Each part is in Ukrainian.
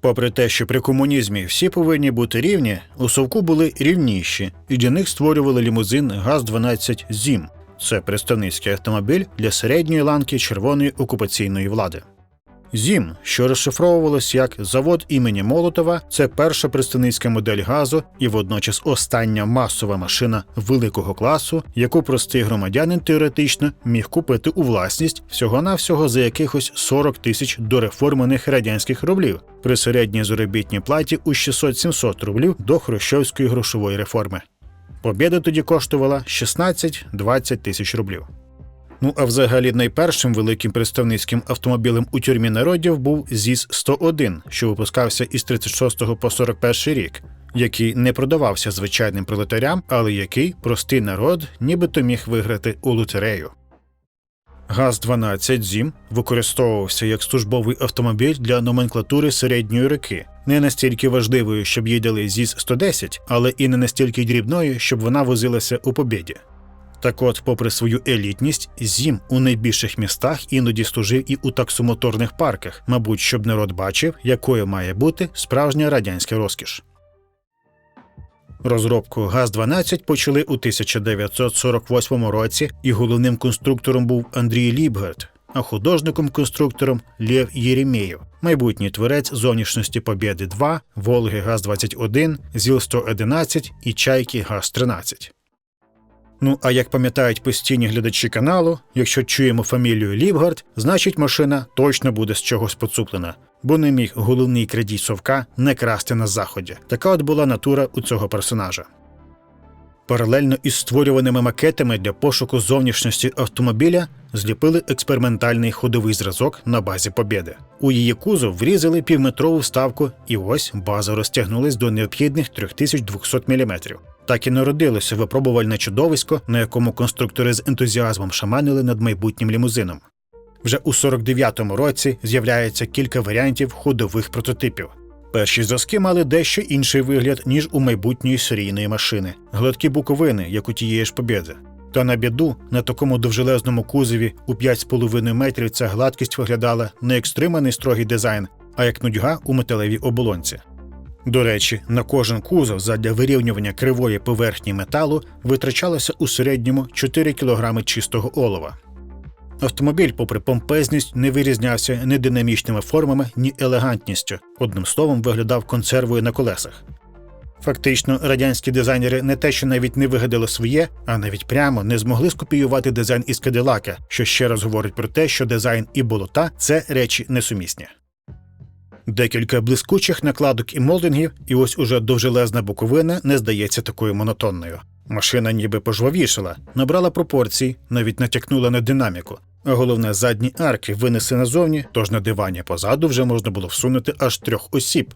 Попри те, що при комунізмі всі повинні бути рівні, у совку були рівніші, і для них створювали лімузин ГАЗ-12 ЗІМ. Це представницький автомобіль для середньої ланки червоної окупаційної влади. ЗІМ, що розшифровувалось як завод імені Молотова, це перша представницька модель газу і водночас остання масова машина великого класу, яку простий громадянин теоретично міг купити у власність всього-навсього за якихось 40 тисяч дореформених радянських рублів при середній заробітній платі у 600-700 рублів до хрущовської грошової реформи. Побєда тоді коштувала 16-20 тисяч рублів. Ну а взагалі найпершим великим представницьким автомобілем у тюрмі народів був ЗІС-101, що випускався із 36 по 41 рік, який не продавався звичайним пролетарям, але який простий народ нібито міг виграти у лотерею. ГАЗ-12 ЗІМ використовувався як службовий автомобіль для номенклатури середньої руки, не настільки важливою, щоб їй дали ЗІС-110, але і не настільки дрібною, щоб вона возилася у побєді. Так от, попри свою елітність, ЗІМ у найбільших містах іноді служив і у таксомоторних парках, мабуть, щоб народ бачив, якою має бути справжня радянська розкіш. Розробку ГАЗ-12 почали у 1948 році, і головним конструктором був Андрій Лібгерт, а художником-конструктором Лєв Єремєєв, майбутній творець зовнішності Побєди 2, Волги ГАЗ-21, ЗІЛ-111 і Чайки ГАЗ-13. Ну а як пам'ятають постійні глядачі каналу, якщо чуємо фамілію Лівгард, значить машина точно буде з чогось поцуплена, бо не міг головний крадій совка не красти на заході. Така от була натура у цього персонажа. Паралельно із створюваними макетами для пошуку зовнішності автомобіля зліпили експериментальний ходовий зразок на базі Побєди. У її кузов врізали півметрову вставку, і ось база розтягнулась до необхідних 3200 мм. Так і народилося випробувальне чудовисько, на якому конструктори з ентузіазмом шаманили над майбутнім лімузином. Вже у 49-му році з'являється кілька варіантів ходових прототипів. Перші зразки мали дещо інший вигляд, ніж у майбутньої серійної машини, гладкі буковини, як у тієї ж побєди. Та на біду на такому довжелезному кузові у 5,5 метрів ця гладкість виглядала не як стриманий строгий дизайн, а як нудьга у металевій оболонці. До речі, на кожен кузов задля вирівнювання кривої поверхні металу витрачалося у середньому 4 кг чистого олова. Автомобіль, попри помпезність, не вирізнявся ні динамічними формами, ні елегантністю. Одним словом, виглядав консервою на колесах. Фактично, радянські дизайнери не те, що навіть не вигадали своє, а навіть прямо не змогли скопіювати дизайн із Кадилака, що ще раз говорить про те, що дизайн і болота це речі несумісні. Декілька блискучих накладок і молдингів, і ось уже довжелезна боковина не здається такою монотонною. Машина ніби пожвавішала, набрала пропорцій, навіть натякнула на динаміку. Головне, задні арки винесли назовні, тож на дивані позаду вже можна було всунути аж трьох осіб.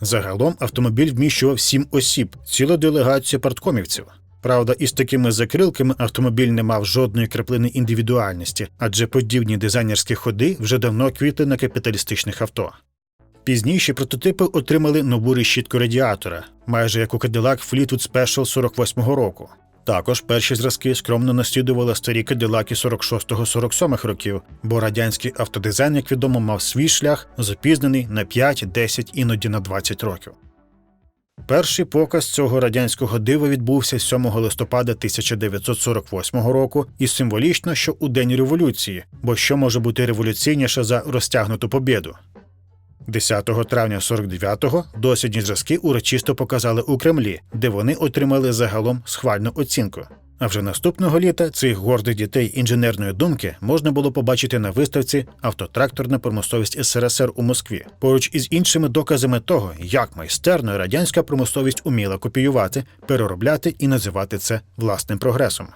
Загалом автомобіль вміщував сім осіб, цілу делегацію парткомівців. Правда, із такими закрилками автомобіль не мав жодної краплини індивідуальності, адже подібні дизайнерські ходи вже давно квітли на капіталістичних авто. Пізніші прототипи отримали нову решітку радіатора, майже як у Cadillac Fleetwood Special 48-го року. Також перші зразки скромно наслідували старі Кадилаки 46-47 років, бо радянський автодизайн, як відомо, мав свій шлях, запізнений на 5, 10, іноді на 20 років. Перший показ цього радянського дива відбувся 7 листопада 1948 року і символічно, що у день революції, бо що може бути революційніше за розтягнуту побєду. 10 травня 49-го дослідні зразки урочисто показали у Кремлі, де вони отримали загалом схвальну оцінку. А вже наступного літа цих гордих дітей інженерної думки можна було побачити на виставці Автотракторна промисловість СРСР у Москві, поруч із іншими доказами того, як майстерно радянська промисловість уміла копіювати, переробляти і називати це власним прогресом.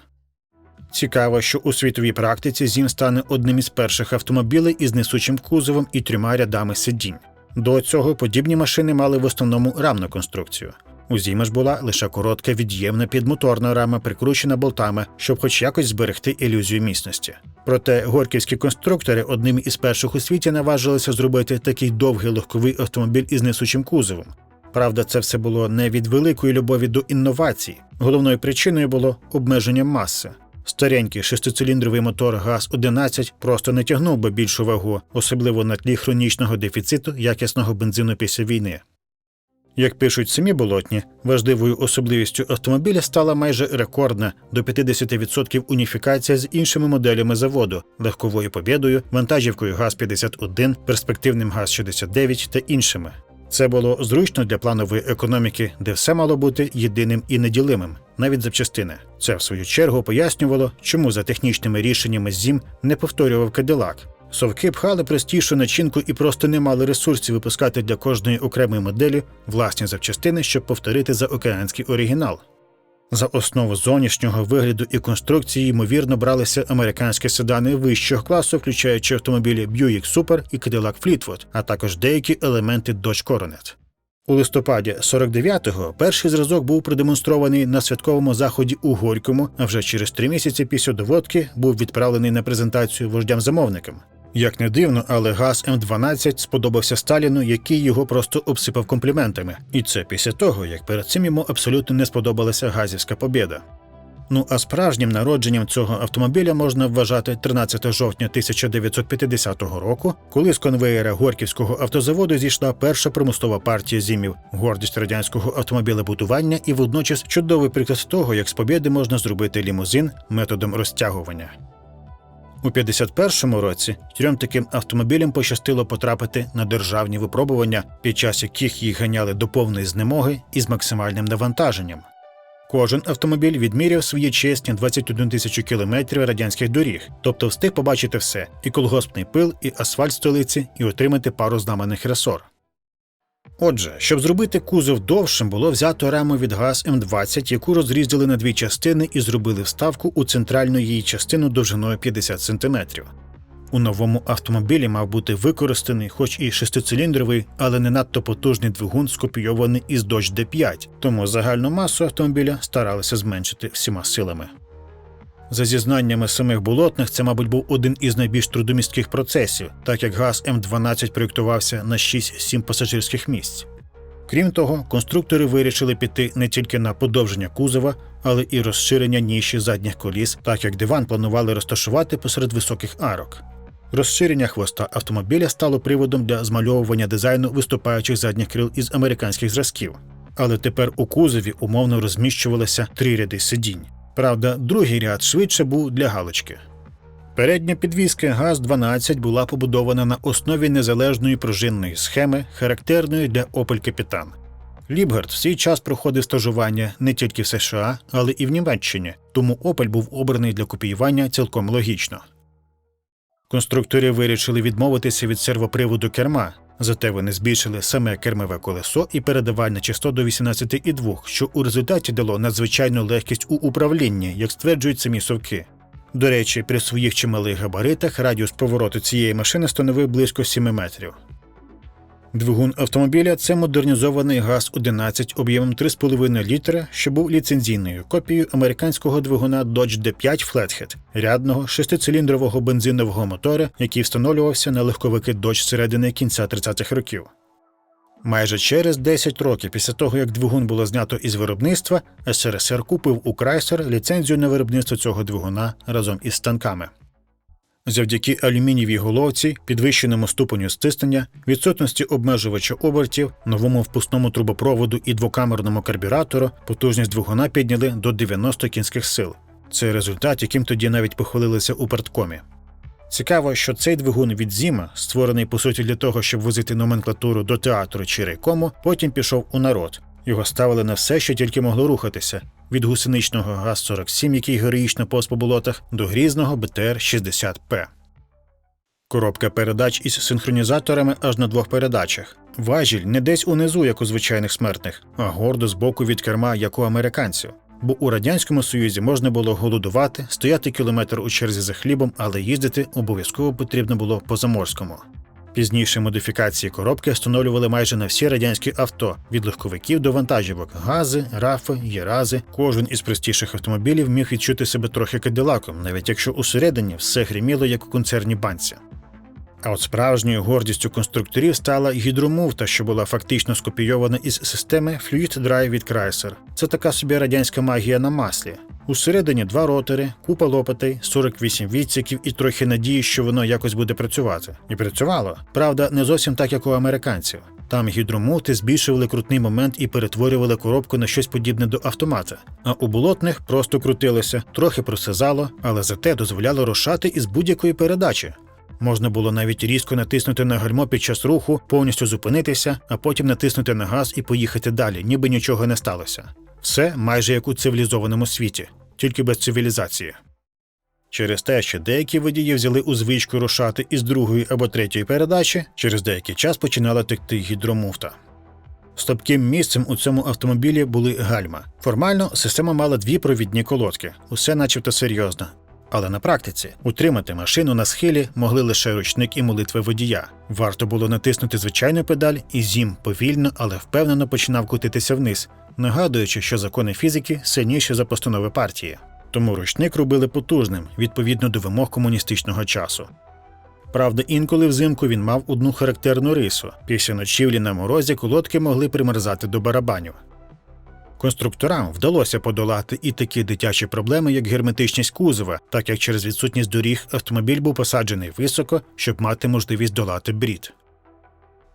Цікаво, що у світовій практиці ЗІМ стане одним із перших автомобілей із несучим кузовом і трьома рядами сидінь. До цього подібні машини мали в основному рамну конструкцію. У Зіма ж була лише коротка від'ємна підмоторна рама, прикручена болтами, щоб хоч якось зберегти ілюзію міцності. Проте горківські конструктори одним із перших у світі наважилися зробити такий довгий легковий автомобіль із несучим кузовом. Правда, це все було не від великої любові до інновацій. Головною причиною було обмеження маси. Старенький шестициліндровий мотор ГАЗ-11 просто не тягнув би більшу вагу, особливо на тлі хронічного дефіциту якісного бензину після війни. Як пишуть самі болотні, важливою особливістю автомобіля стала майже рекордна до 50% уніфікація з іншими моделями заводу, легковою побєдою, вантажівкою ГАЗ-51, перспективним ГАЗ-69 та іншими. Це було зручно для планової економіки, де все мало бути єдиним і неділимим, навіть запчастини. Це в свою чергу пояснювало, чому за технічними рішеннями ЗІМ не повторював Кадилак. Совки пхали простішу начинку і просто не мали ресурсів випускати для кожної окремої моделі власні запчастини, щоб повторити заокеанський оригінал. За основу зовнішнього вигляду і конструкції, ймовірно, бралися американські седани вищого класу, включаючи автомобілі Buick Super і Cadillac Fleetwood, а також деякі елементи Dodge Coronet. У листопаді 49-го перший зразок був продемонстрований на святковому заході у Горькому, а вже через три місяці після доводки був відправлений на презентацію вождям-замовникам. Як не дивно, але газ М12 сподобався Сталіну, який його просто обсипав компліментами. І це після того, як перед цим йому абсолютно не сподобалася газівська побєда. Ну а справжнім народженням цього автомобіля можна вважати 13 жовтня 1950 року, коли з конвеєра Горківського автозаводу зійшла перша промислова партія зімів, гордість радянського автомобілебудування і водночас чудовий приклад того, як з побєди можна зробити лімузин методом розтягування. У 51-му році трьом таким автомобілям пощастило потрапити на державні випробування, під час яких їх ганяли до повної знемоги і з максимальним навантаженням. Кожен автомобіль відміряв свої чесні 21 тисячу кілометрів радянських доріг, тобто встиг побачити все: і колгоспний пил, і асфальт столиці, і отримати пару знаменних ресор. Отже, щоб зробити кузов довшим, було взято раму від ГАЗ М20, яку розрізали на дві частини і зробили вставку у центральну її частину довжиною 50 см. У новому автомобілі мав бути використаний, хоч і шестициліндровий, але не надто потужний двигун, скопійований із Dodge D5, тому загальну масу автомобіля старалися зменшити всіма силами. За зізнаннями самих болотних, це, мабуть, був один із найбільш трудомістких процесів, так як газ М12 проєктувався на 6-7 пасажирських місць. Крім того, конструктори вирішили піти не тільки на подовження кузова, але і розширення ніші задніх коліс, так як диван планували розташувати посеред високих арок. Розширення хвоста автомобіля стало приводом для змальовування дизайну виступаючих задніх крил із американських зразків. Але тепер у кузові умовно розміщувалися три ряди сидінь. Правда, другий ряд швидше був для галочки. Передня підвізка ГАЗ-12 була побудована на основі незалежної пружинної схеми, характерної для Opel Capitan. Лібгард в свій час проходив стажування не тільки в США, але і в Німеччині, тому Opel був обраний для копіювання цілком логічно. Конструктори вирішили відмовитися від сервоприводу керма, зате вони збільшили саме кермове колесо і передавальне число до 18,2, що у результаті дало надзвичайну легкість у управлінні, як стверджують самі совки. До речі, при своїх чималих габаритах радіус повороту цієї машини становив близько 7 метрів. Двигун автомобіля це модернізований ГАЗ-11 об'ємом 3,5 літра, що був ліцензійною копією американського двигуна Dodge D5 Flathead, рядного шестициліндрового бензинового мотора, який встановлювався на легковики Dodge середини кінця 30-х років. Майже через 10 років після того, як двигун було знято із виробництва, СРСР купив у Chrysler ліцензію на виробництво цього двигуна разом із станками. Завдяки алюмінієвій головці, підвищеному ступеню стиснення, відсутності обмежувача обертів, новому впускному трубопроводу і двокамерному карбюратору потужність двигуна підняли до 90 кінських сил. Це результат, яким тоді навіть похвалилися у парткомі. Цікаво, що цей двигун від Зіма, створений по суті для того, щоб возити номенклатуру до театру чи райкому, потім пішов у народ. Його ставили на все, що тільки могло рухатися: від гусеничного ГАЗ-47, який героїчно повз по болотах, до грізного БТР-60П. Коробка передач із синхронізаторами аж на двох передачах. Важіль не десь унизу, як у звичайних смертних, а гордо збоку від керма, як у американців. Бо у радянському союзі можна було голодувати, стояти кілометр у черзі за хлібом, але їздити обов'язково потрібно було по заморському. Пізніше модифікації коробки встановлювали майже на всі радянські авто від легковиків до вантажівок, гази, рафи, єрази. Кожен із простіших автомобілів міг відчути себе трохи кадилаком, навіть якщо усередині все гриміло як у концерні банці. А от справжньою гордістю конструкторів стала гідромуфта, що була фактично скопійована із системи Fluid Drive від Chrysler. Це така собі радянська магія на маслі. Усередині два ротори, купа лопатей, 48 відсіків і трохи надії, що воно якось буде працювати. І працювало. Правда, не зовсім так, як у американців. Там гідромути збільшували крутний момент і перетворювали коробку на щось подібне до автомата. А у болотних просто крутилося, трохи просизало, але зате дозволяло рушати із будь-якої передачі. Можна було навіть різко натиснути на гальмо під час руху, повністю зупинитися, а потім натиснути на газ і поїхати далі, ніби нічого не сталося. Все майже як у цивілізованому світі, тільки без цивілізації. Через те, що деякі водії взяли у звичку рушати із другої або третьої передачі, через деякий час починала текти гідромуфта. Слабким місцем у цьому автомобілі були гальма. Формально система мала дві провідні колодки, усе начебто серйозно. Але на практиці утримати машину на схилі могли лише ручник і молитви водія. Варто було натиснути звичайну педаль, і зім повільно, але впевнено починав котитися вниз, нагадуючи, що закони фізики сильніші за постанови партії. Тому ручник робили потужним відповідно до вимог комуністичного часу. Правда, інколи взимку він мав одну характерну рису: після ночівлі на морозі колодки могли примерзати до барабанів. Конструкторам вдалося подолати і такі дитячі проблеми, як герметичність кузова, так як через відсутність доріг автомобіль був посаджений високо, щоб мати можливість долати брід.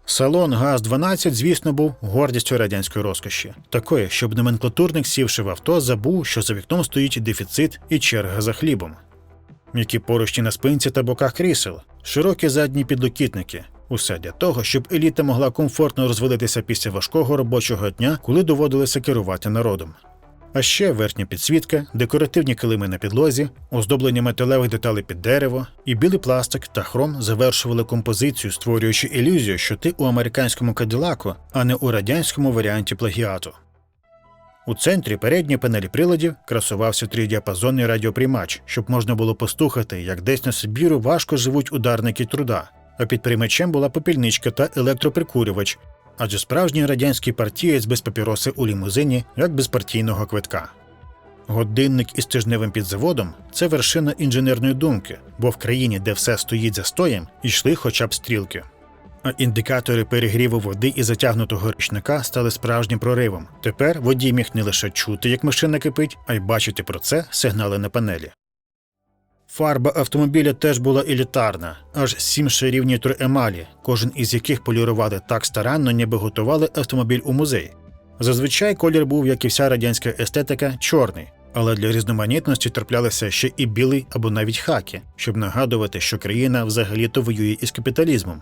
Салон ГАЗ-12, звісно, був гордістю радянської розкоші, такої, щоб номенклатурник, сівши в авто, забув, що за вікном стоїть дефіцит і черга за хлібом. М'які поручні на спинці та боках крісел, широкі задні підлокітники, Усе для того, щоб еліта могла комфортно розвалитися після важкого робочого дня, коли доводилося керувати народом. А ще верхня підсвітка, декоративні килими на підлозі, оздоблення металевих деталей під дерево і білий пластик та хром завершували композицію, створюючи ілюзію, що ти у американському кадилаку, а не у радянському варіанті плагіату. У центрі передньої панелі приладів красувався тридіапазонний радіоприймач, щоб можна було послухати, як десь на Сибіру важко живуть ударники труда а під приймачем була попільничка та електроприкурювач, адже справжній радянський партієць без папіроси у лімузині як без партійного квитка. Годинник із тижневим підзаводом це вершина інженерної думки, бо в країні, де все стоїть за стоєм, йшли хоча б стрілки. А індикатори перегріву води і затягнутого ручника стали справжнім проривом. Тепер водій міг не лише чути, як машина кипить, а й бачити про це сигнали на панелі. Фарба автомобіля теж була елітарна, аж сім шарів нітроемалі, кожен із яких полірували так старанно, ніби готували автомобіль у музей. Зазвичай колір був, як і вся радянська естетика, чорний, але для різноманітності траплялися ще і білий або навіть хаки, щоб нагадувати, що країна взагалі-то воює із капіталізмом.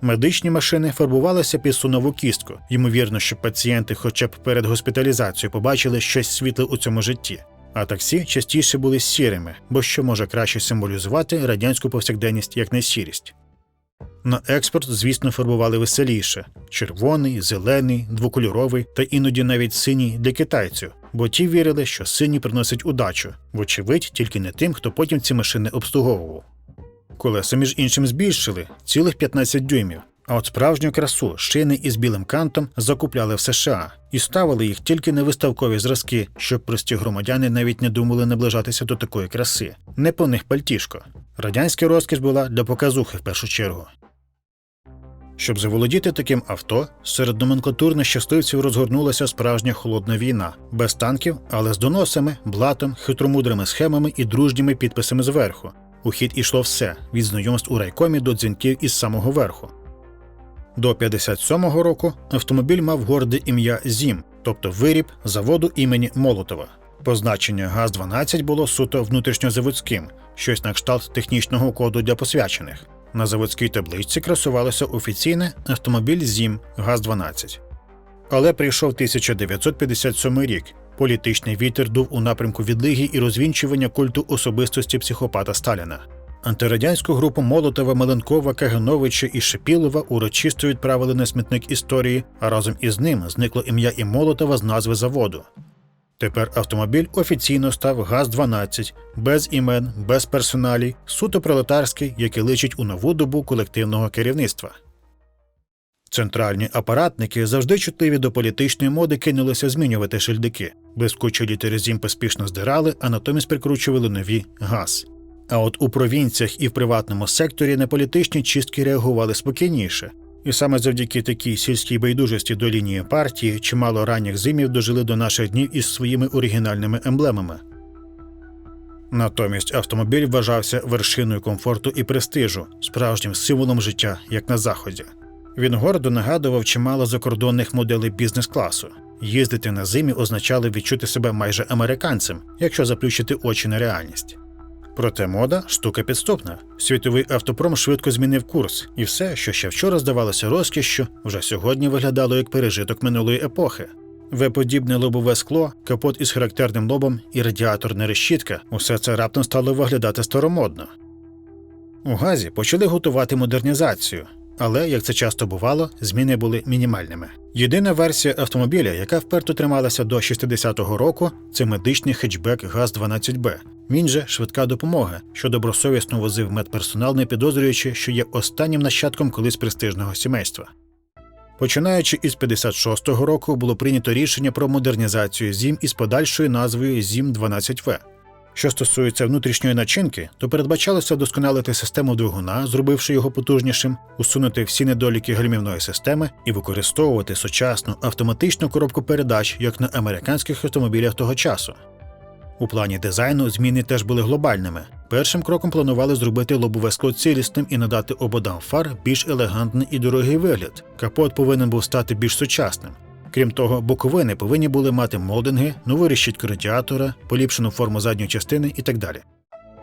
Медичні машини фарбувалися під сунову кістку, ймовірно, щоб пацієнти, хоча б перед госпіталізацією, побачили щось світле у цьому житті. А таксі частіше були сірими, бо що може краще символізувати радянську повсякденність як не сірість. На експорт, звісно, фарбували веселіше червоний, зелений, двокольоровий та іноді навіть синій для китайців, бо ті вірили, що синій приносить удачу, вочевидь, тільки не тим, хто потім ці машини обслуговував. Колеса, між іншим, збільшили цілих 15 дюймів, а от справжню красу шини із білим кантом закупляли в США і ставили їх тільки на виставкові зразки, щоб прості громадяни навіть не думали наближатися до такої краси. Не по них пальтішко. Радянська розкіш була для показухи в першу чергу. Щоб заволодіти таким авто, серед номенклатурних щасливців розгорнулася справжня холодна війна, без танків, але з доносами, блатом, хитромудрими схемами і дружніми підписами зверху. У хід ішло все від знайомств у райкомі до дзвінків із самого верху. До 57-го року автомобіль мав горде ім'я Зім, тобто виріб заводу імені Молотова. Позначення ГАЗ-12 було суто внутрішньозаводським, щось на кшталт технічного коду для посвячених. На заводській табличці красувалося офіційне автомобіль Зім ГАЗ-12. Але прийшов 1957 рік. Політичний вітер дув у напрямку відлиги і розвінчування культу особистості психопата Сталіна. Антирадянську групу Молотова, Маленкова, Кагановича і Шипілова урочисто відправили на смітник історії, а разом із ним зникло ім'я і Молотова з назви заводу. Тепер автомобіль офіційно став ГАЗ-12, без імен, без персоналій, суто пролетарський, який личить у нову добу колективного керівництва. Центральні апаратники завжди чутливі до політичної моди кинулися змінювати шильдики. Блискучі літери зім поспішно здирали, а натомість прикручували нові ГАЗ. А от у провінціях і в приватному секторі на політичні чистки реагували спокійніше. І саме завдяки такій сільській байдужості до лінії партії чимало ранніх зимів дожили до наших днів із своїми оригінальними емблемами. Натомість автомобіль вважався вершиною комфорту і престижу, справжнім символом життя, як на заході. Він гордо нагадував чимало закордонних моделей бізнес-класу. Їздити на зимі означало відчути себе майже американцем, якщо заплющити очі на реальність. Проте мода штука підступна. Світовий автопром швидко змінив курс, і все, що ще вчора здавалося розкішшю, вже сьогодні виглядало як пережиток минулої епохи. В-подібне лобове скло, капот із характерним лобом і радіаторна решітка усе це раптом стало виглядати старомодно. У газі почали готувати модернізацію, але, як це часто бувало, зміни були мінімальними. Єдина версія автомобіля, яка вперто трималася до 60-го року, це медичний хетчбек ГАЗ-12Б. Він же швидка допомога, що добросовісно возив медперсонал, не підозрюючи, що є останнім нащадком колись престижного сімейства. Починаючи із 56-го року було прийнято рішення про модернізацію ЗІМ із подальшою назвою ЗІМ 12В. Що стосується внутрішньої начинки, то передбачалося вдосконалити систему двигуна, зробивши його потужнішим, усунути всі недоліки гальмівної системи і використовувати сучасну автоматичну коробку передач, як на американських автомобілях того часу. У плані дизайну зміни теж були глобальними. Першим кроком планували зробити лобове скло цілісним і надати ободам фар більш елегантний і дорогий вигляд. Капот повинен був стати більш сучасним. Крім того, боковини повинні були мати молдинги, нову решітку радіатора, поліпшену форму задньої частини і так далі.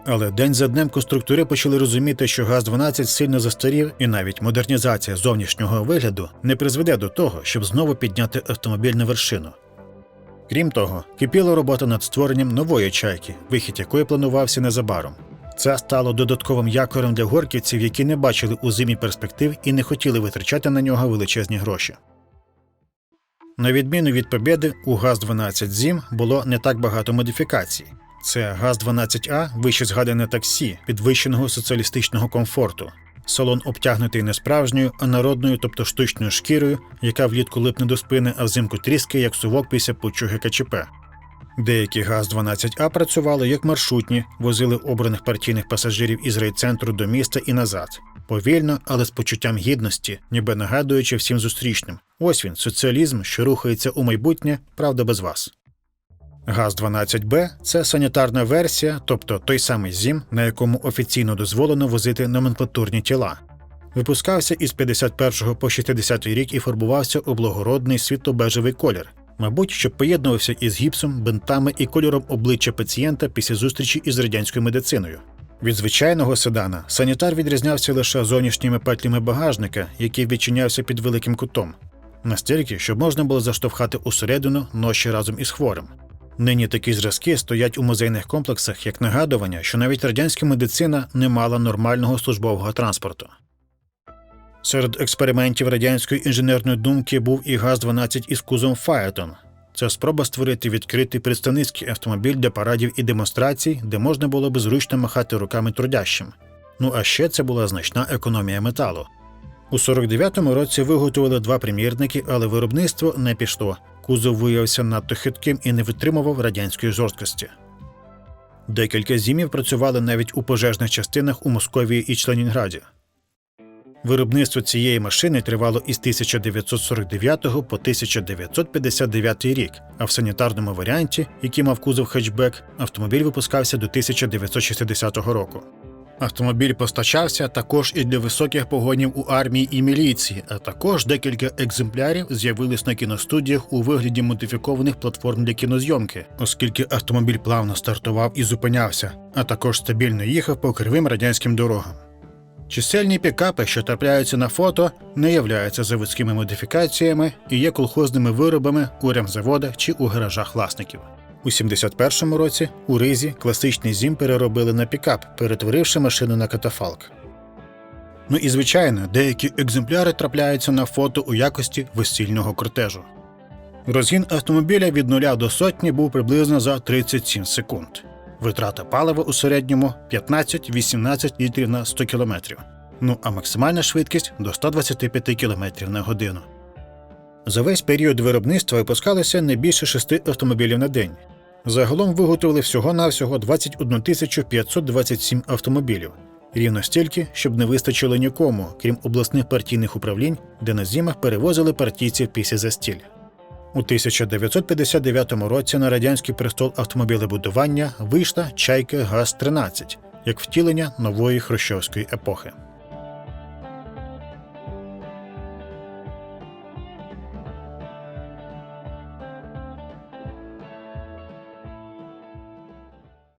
Але день за днем конструктори почали розуміти, що ГАЗ-12 сильно застарів, і навіть модернізація зовнішнього вигляду не призведе до того, щоб знову підняти автомобіль на вершину. Крім того, кипіла робота над створенням нової чайки, вихід якої планувався незабаром. Це стало додатковим якорем для горківців, які не бачили у зимі перспектив і не хотіли витрачати на нього величезні гроші. На відміну від Побєди, у ГАЗ-12 Зім було не так багато модифікацій. Це ГАЗ-12А, вище згадане таксі, підвищеного соціалістичного комфорту. Салон обтягнутий не справжньою, а народною, тобто штучною шкірою, яка влітку липне до спини, а взимку тріскає, як сувок після пучуги КЧП. Деякі ГАЗ-12А працювали як маршрутні, возили обраних партійних пасажирів із райцентру до міста і назад. Повільно, але з почуттям гідності, ніби нагадуючи всім зустрічним. Ось він, соціалізм, що рухається у майбутнє, правда без вас. ГАЗ-12Б це санітарна версія, тобто той самий ЗІМ, на якому офіційно дозволено возити номенклатурні тіла. Випускався із 51 по 60 рік і фарбувався у благородний світло-бежевий колір, мабуть, щоб поєднувався із гіпсом, бинтами і кольором обличчя пацієнта після зустрічі із радянською медициною. Від звичайного седана санітар відрізнявся лише зовнішніми петлями багажника, який відчинявся під великим кутом, настільки, щоб можна було заштовхати усередину ноші разом із хворим. Нині такі зразки стоять у музейних комплексах як нагадування, що навіть радянська медицина не мала нормального службового транспорту. Серед експериментів радянської інженерної думки був і ГАЗ-12 із кузом Фаетон. Це спроба створити відкритий представницький автомобіль для парадів і демонстрацій, де можна було би зручно махати руками трудящим. Ну а ще це була значна економія металу. У 49-му році виготовили два примірники, але виробництво не пішло. Кузов виявився надто хитким і не витримував радянської жорсткості. Декілька зімів працювали навіть у пожежних частинах у Московії і Членінграді. Виробництво цієї машини тривало із 1949 по 1959 рік, а в санітарному варіанті, який мав кузов хетчбек, автомобіль випускався до 1960 року. Автомобіль постачався також і для високих погонів у армії і міліції, а також декілька екземплярів з'явились на кіностудіях у вигляді модифікованих платформ для кінозйомки, оскільки автомобіль плавно стартував і зупинявся, а також стабільно їхав по кривим радянським дорогам. Чисельні пікапи, що трапляються на фото, не являються заводськими модифікаціями і є колхозними виробами у ремзаводах чи у гаражах власників. У 71-му році у Ризі класичний зім переробили на пікап, перетворивши машину на катафалк. Ну і звичайно, деякі екземпляри трапляються на фото у якості весільного кортежу. Розгін автомобіля від нуля до сотні був приблизно за 37 секунд. Витрата палива у середньому 15-18 літрів на 100 км. Ну а максимальна швидкість до 125 км на годину. За весь період виробництва випускалося не більше шести автомобілів на день. Загалом виготовили всього-навсього 21 527 автомобілів, рівно стільки, щоб не вистачило нікому, крім обласних партійних управлінь, де на зімах перевозили партійців після застіль. У 1959 році на радянський престол автомобілебудування вийшла чайка ГАЗ-13 як втілення нової хрущовської епохи.